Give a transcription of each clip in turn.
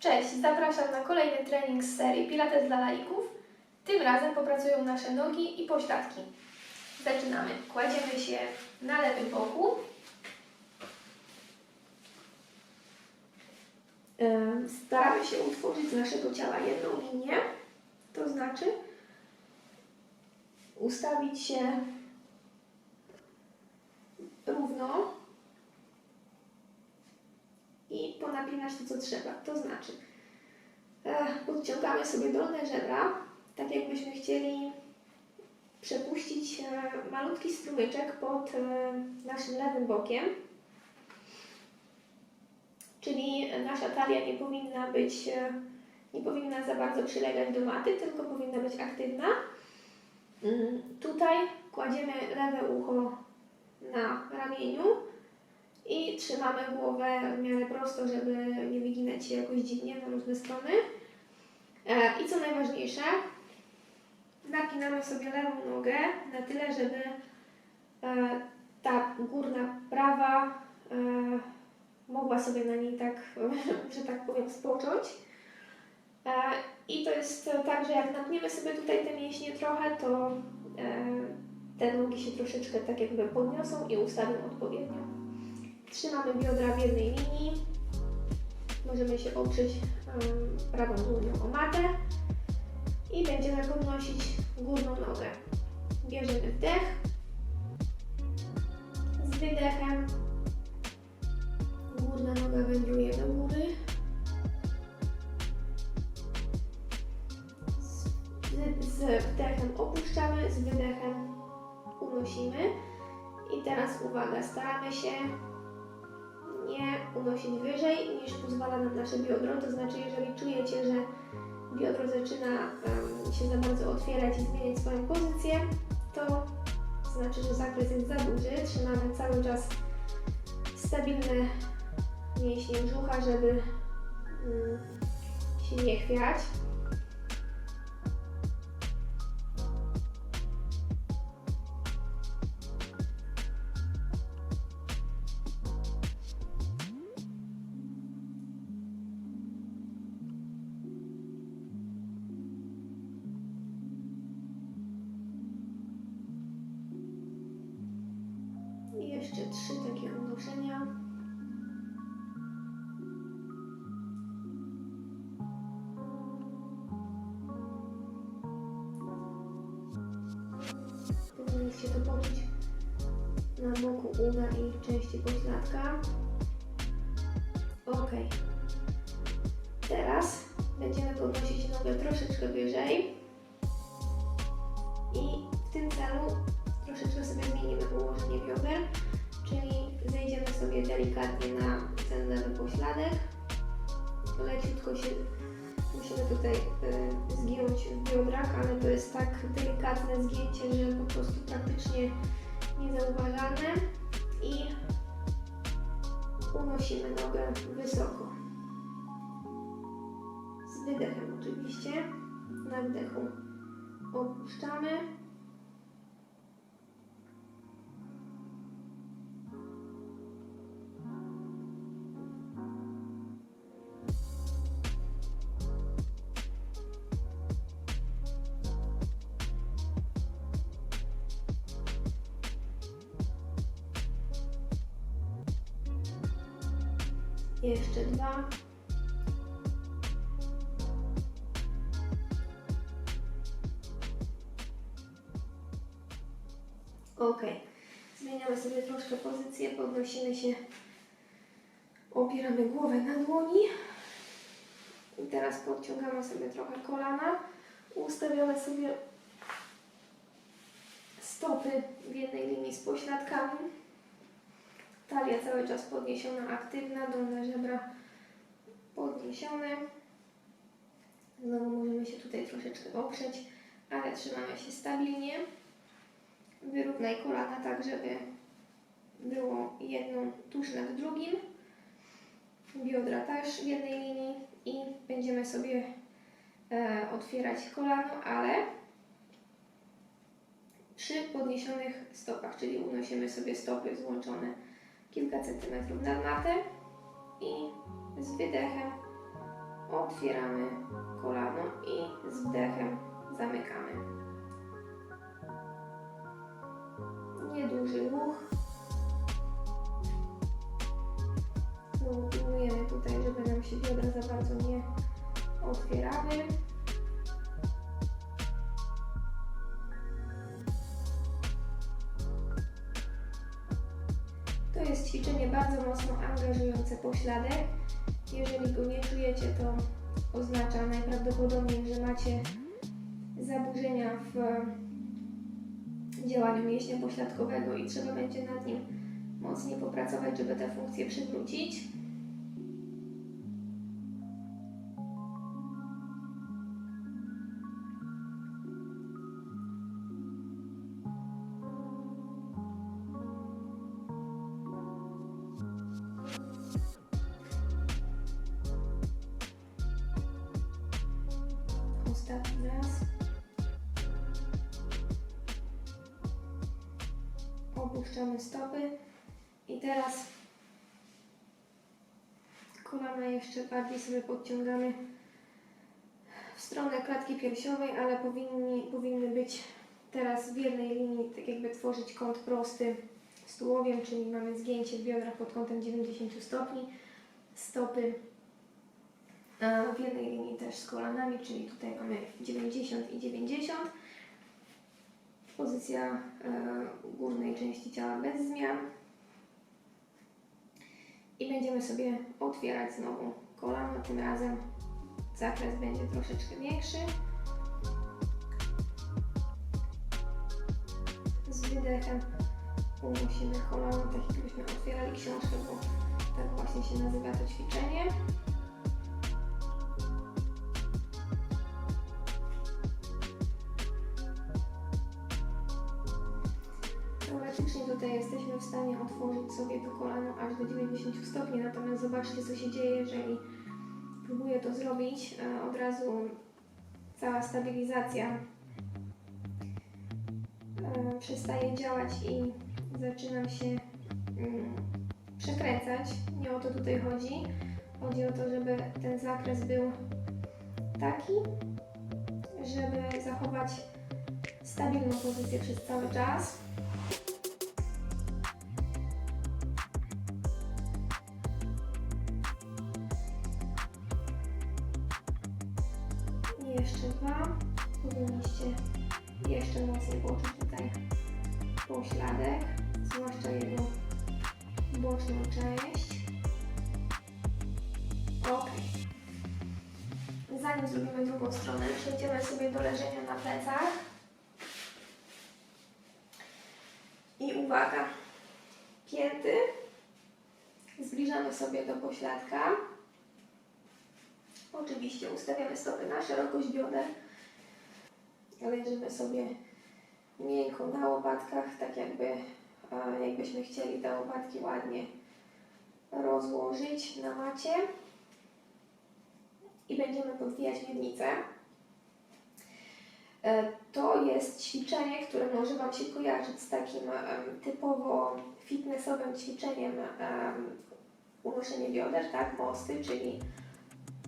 Cześć, zapraszam na kolejny trening z serii Pilates dla laików. Tym razem popracują nasze nogi i pośladki. Zaczynamy. Kładziemy się na lewym boku. Staramy się utworzyć z naszego ciała jedną linię, to znaczy ustawić się równo i ponapinać to, co trzeba. To znaczy, e, podciągamy sobie dolne żebra, tak jakbyśmy chcieli przepuścić e, malutki strumyczek pod e, naszym lewym bokiem. Czyli nasza talia nie powinna być, nie powinna za bardzo przylegać do maty, tylko powinna być aktywna. Mm, Tutaj kładziemy lewe ucho na ramieniu i trzymamy głowę w miarę prosto, żeby nie wyginać się jakoś dziwnie na różne strony. E, I co najważniejsze, napinamy sobie lewą nogę na tyle, żeby e, ta górna prawa e, mogła sobie na niej tak, że tak powiem, spocząć. I to jest tak, że jak napniemy sobie tutaj te mięśnie trochę, to te nogi się troszeczkę tak jakby podniosą i ustawią odpowiednio. Trzymamy biodra w jednej linii. Możemy się oprzeć em, prawą dłonią o matę i będziemy podnosić górną nogę. Bierzemy wdech z wydechem. Górna noga wędruje do góry. Z, z wdechem opuszczamy, z wydechem unosimy. I teraz uwaga, staramy się unosić wyżej niż pozwala nam nasze biodro. To znaczy, jeżeli czujecie, że biodro zaczyna em, się za bardzo otwierać i zmieniać swoją pozycję, to znaczy, że zakres jest za duży. Trzymamy cały czas stabilne mięśnie brzucha, żeby mm, się nie chwiać. Na boku uda i części pośladka. Ok. Teraz będziemy podnosić nogę troszeczkę wyżej. I w tym celu troszeczkę sobie zmienimy położenie bioder, czyli zejdziemy sobie delikatnie na ten lewy pośladek. Leciutko się musimy tutaj y, zgiąć w biodrach, ale to jest tak delikatne zgięcie, że po prostu praktycznie niezauważalne i unosimy nogę wysoko. Z wydechem oczywiście. Na wdechu opuszczamy. Jeszcze dwa. Ok. Zmieniamy sobie troszkę pozycję, podnosimy się, opieramy głowę na dłoni. I teraz podciągamy sobie trochę kolana. Ustawiamy sobie stopy w jednej linii z pośladkami. Talia cały czas podniesiona, aktywna, dolne żebra podniesione. Znowu możemy się tutaj troszeczkę oprzeć, ale trzymamy się stabilnie. Wyrównaj kolana tak, żeby było jedno tuż nad drugim. Biodra też w jednej linii i będziemy sobie e, otwierać kolano, ale przy podniesionych stopach, czyli unosimy sobie stopy złączone kilka centymetrów nad matę i z wydechem otwieramy kolano i z wdechem zamykamy. Nieduży ruch. Znowu tutaj, żeby nam się biodra za bardzo nie otwierały. Pośladek. Jeżeli go nie czujecie, to oznacza najprawdopodobniej, że macie zaburzenia w działaniu mięśnia pośladkowego i trzeba będzie nad nim mocniej popracować, żeby tę funkcję przywrócić. Opuszczamy stopy i teraz kolana jeszcze bardziej sobie podciągamy w stronę klatki piersiowej, ale powinni, powinny być teraz w jednej linii, tak jakby tworzyć kąt prosty z tułowiem, czyli mamy zgięcie w biodrach pod kątem 90 stopni, stopy e, w jednej linii też z kolanami, czyli tutaj mamy 90 i 90. Pozycja e, górnej części ciała bez zmian. I będziemy sobie otwierać znowu kolano, tym razem zakres będzie troszeczkę większy. Z wydechem unosimy kolano, tak jakbyśmy otwierali książkę, bo tak właśnie się nazywa to ćwiczenie. Otworzyć sobie to kolano aż do 90 stopni, natomiast zobaczcie co się dzieje, jeżeli próbuję to zrobić. e, Od razu cała stabilizacja e, przestaje działać i zaczynam się mm, przekręcać. Nie o to tutaj chodzi. Chodzi o to, żeby ten zakres był taki, żeby zachować stabilną pozycję przez cały czas. Powinniście jeszcze mocniej poczuć tutaj pośladek, zwłaszcza jego boczną część. Ok. Zanim zrobimy drugą stronę, przejdziemy sobie do leżenia na plecach. I uwaga, pięty zbliżamy sobie do pośladka. Oczywiście ustawiamy stopy na szerokość bioder. Leżymy sobie miękko na łopatkach, tak jakby jakbyśmy chcieli te łopatki ładnie rozłożyć na macie. I będziemy podwijać miednicę. E, To jest ćwiczenie, które może Wam się kojarzyć z takim typowo fitnessowym ćwiczeniem em, unoszenie bioder, tak, mosty, czyli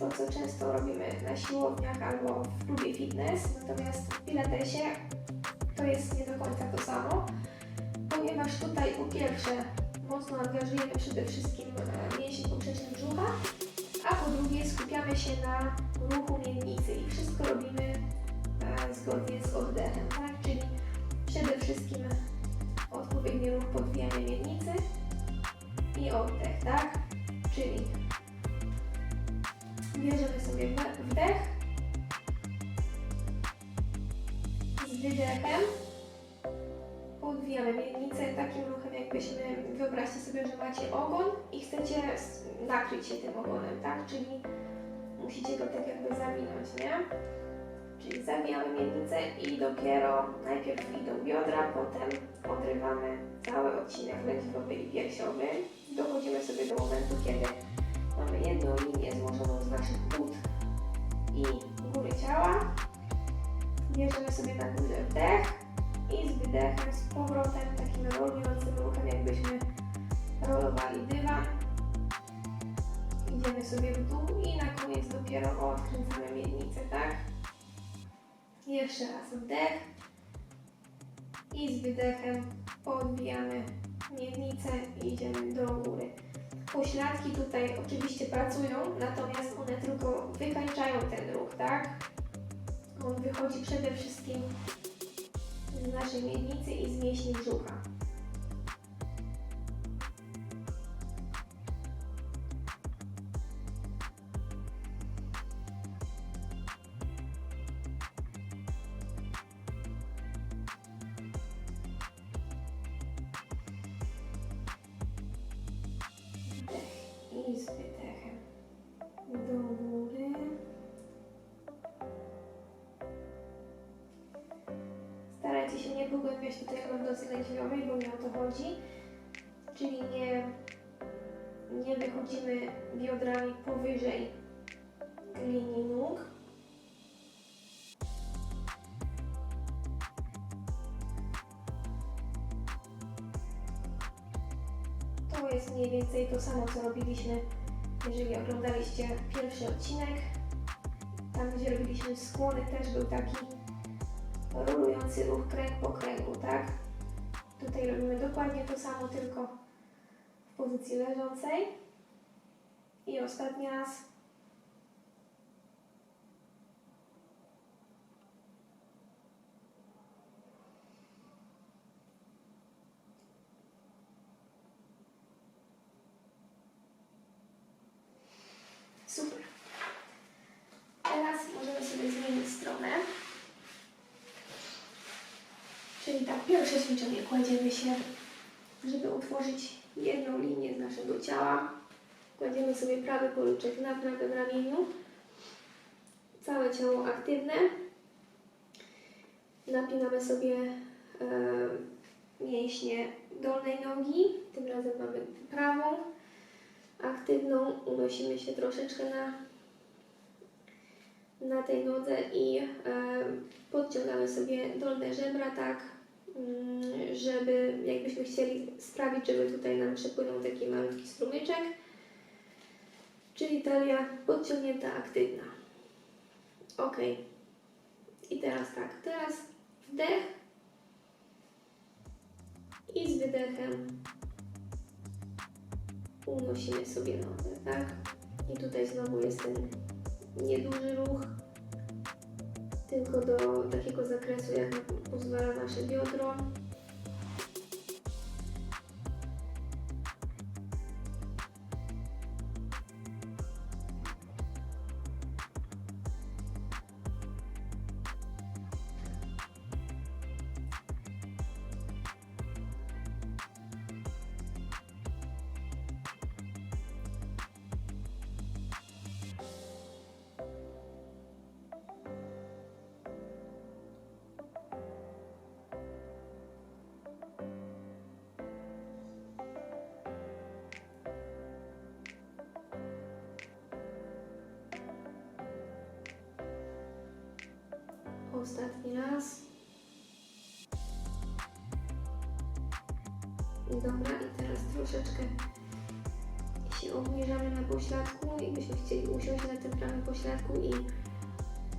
to, co często robimy na siłowniach albo w klubie fitness, natomiast w pilatesie to jest nie do końca to samo, ponieważ tutaj po pierwsze mocno angażujemy przede wszystkim e, mięsień poprzeczny brzucha, a po drugie skupiamy się na ruchu miednicy i wszystko robimy e, zgodnie z oddechem, tak? Czyli przede wszystkim ogon i chcecie nakryć się tym ogonem, tak? Czyli musicie go tak jakby zawinąć, nie? Czyli zawijamy miednicę i dopiero najpierw idą biodra, potem odrywamy cały odcinek lędźwiowy i piersiowy. Dochodzimy sobie do momentu, kiedy mamy jedną linię złożoną z naszych płód i góry ciała. Bierzemy sobie na górze wdech i z wydechem z powrotem takim rolującym ruchem, jakbyśmy rolowali dywan. Idziemy sobie w dół i na koniec dopiero odkręcamy miednicę, tak? Jeszcze raz wdech i z wydechem odbijamy miednicę i idziemy do góry. Pośladki tutaj oczywiście pracują, natomiast one tylko wykańczają ten ruch, tak? On wychodzi przede wszystkim z naszej miednicy i z mięśni brzucha. Nie pogłębiać tutaj lądozy lędźwiowej, bo nie o to chodzi. Czyli nie, nie wychodzimy biodrami powyżej linii nóg. To jest mniej więcej to samo, co robiliśmy, jeżeli oglądaliście pierwszy odcinek. Tam, gdzie robiliśmy skłony, też był taki rolujący ruch kręg po kręgu, tak? Tutaj robimy dokładnie to samo, tylko w pozycji leżącej. I ostatni raz. Super. Teraz możemy sobie zmienić stronę. Czyli tak, pierwsze ćwiczenie kładziemy się, żeby utworzyć jedną linię z naszego ciała. Kładziemy sobie prawy policzek na prawym ramieniu. Całe ciało aktywne. Napinamy sobie e, mięśnie dolnej nogi. Tym razem mamy prawą aktywną. Unosimy się troszeczkę na, na tej nodze i e, podciągamy sobie dolne żebra tak, żeby jakbyśmy chcieli sprawić, żeby tutaj nam przepłynął taki malutki strumyczek. Czyli talia podciągnięta, aktywna. Ok. I teraz tak, teraz wdech i z wydechem unosimy sobie nogę, tak? I tutaj znowu jest ten nieduży ruch, tylko do takiego zakresu, jak pozwala nasze biodro. Ostatni raz. Dobra, i teraz troszeczkę się obniżamy na pośladku i byśmy chcieli usiąść na tym prawym pośladku i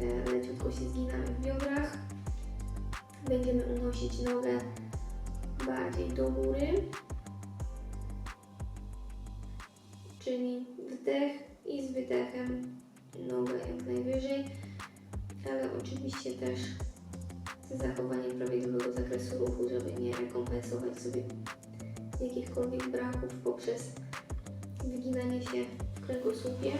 e, leciutko się zginamy w biodrach. Będziemy unosić nogę bardziej do góry. Oczywiście też z zachowaniem prawidłowego zakresu ruchu, żeby nie rekompensować sobie jakichkolwiek braków poprzez wyginanie się w kręgosłupie.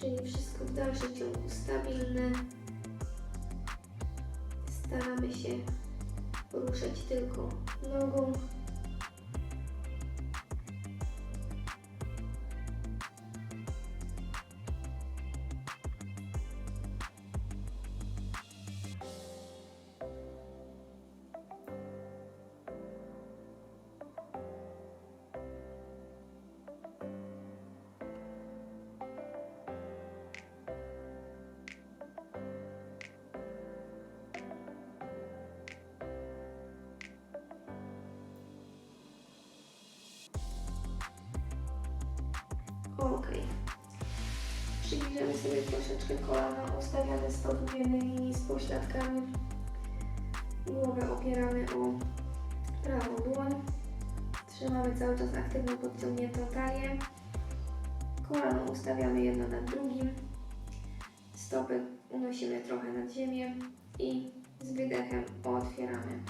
Czyli wszystko w dalszym ciągu stabilne. Staramy się poruszać tylko nogą. Będziemy sobie troszeczkę kolana ustawiane stopy w jednej linii z pośladkami. Głowę opieramy o prawą dłoń. Trzymamy cały czas aktywną podciągniętą talię. Kolano ustawiamy jedno nad drugim. Stopy unosimy trochę nad ziemię i z wydechem otwieramy.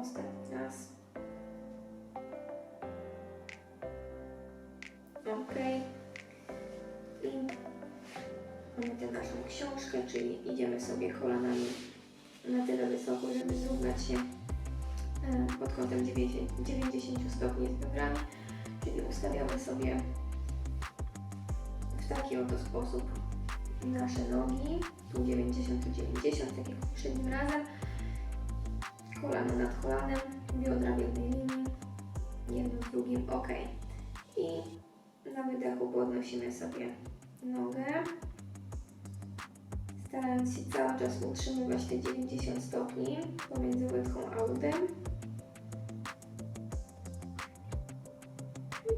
Ostatni raz. Ok. I mamy tę naszą książkę, czyli idziemy sobie kolanami na tyle wysoko, żeby zrównać się e, pod kątem 90 90 stopni z biodrami. Czyli ustawiamy sobie w taki oto sposób nasze nogi. Tu 90, tu 90, tak jak poprzednim razem kolano nad kolanem, biodra w jednej linii, jedno z drugim, ok. I na wydechu podnosimy sobie nogę, starając się cały czas utrzymywać te 90 stopni pomiędzy łydką a udem.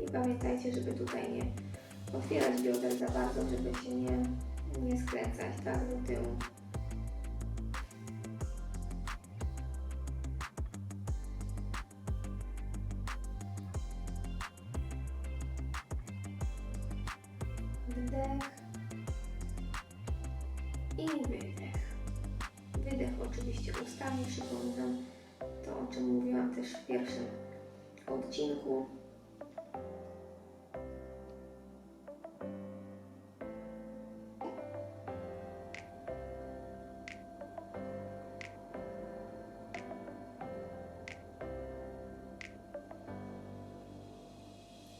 I pamiętajcie, żeby tutaj nie otwierać bioder za bardzo, żeby się nie, nie skręcać tak do tyłu. Odcinku.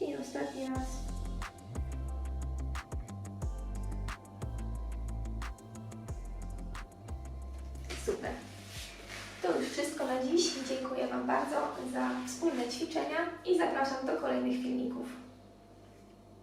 I ostatni raz. Dziś. Dziękuję Wam bardzo za wspólne ćwiczenia i zapraszam do kolejnych filmików.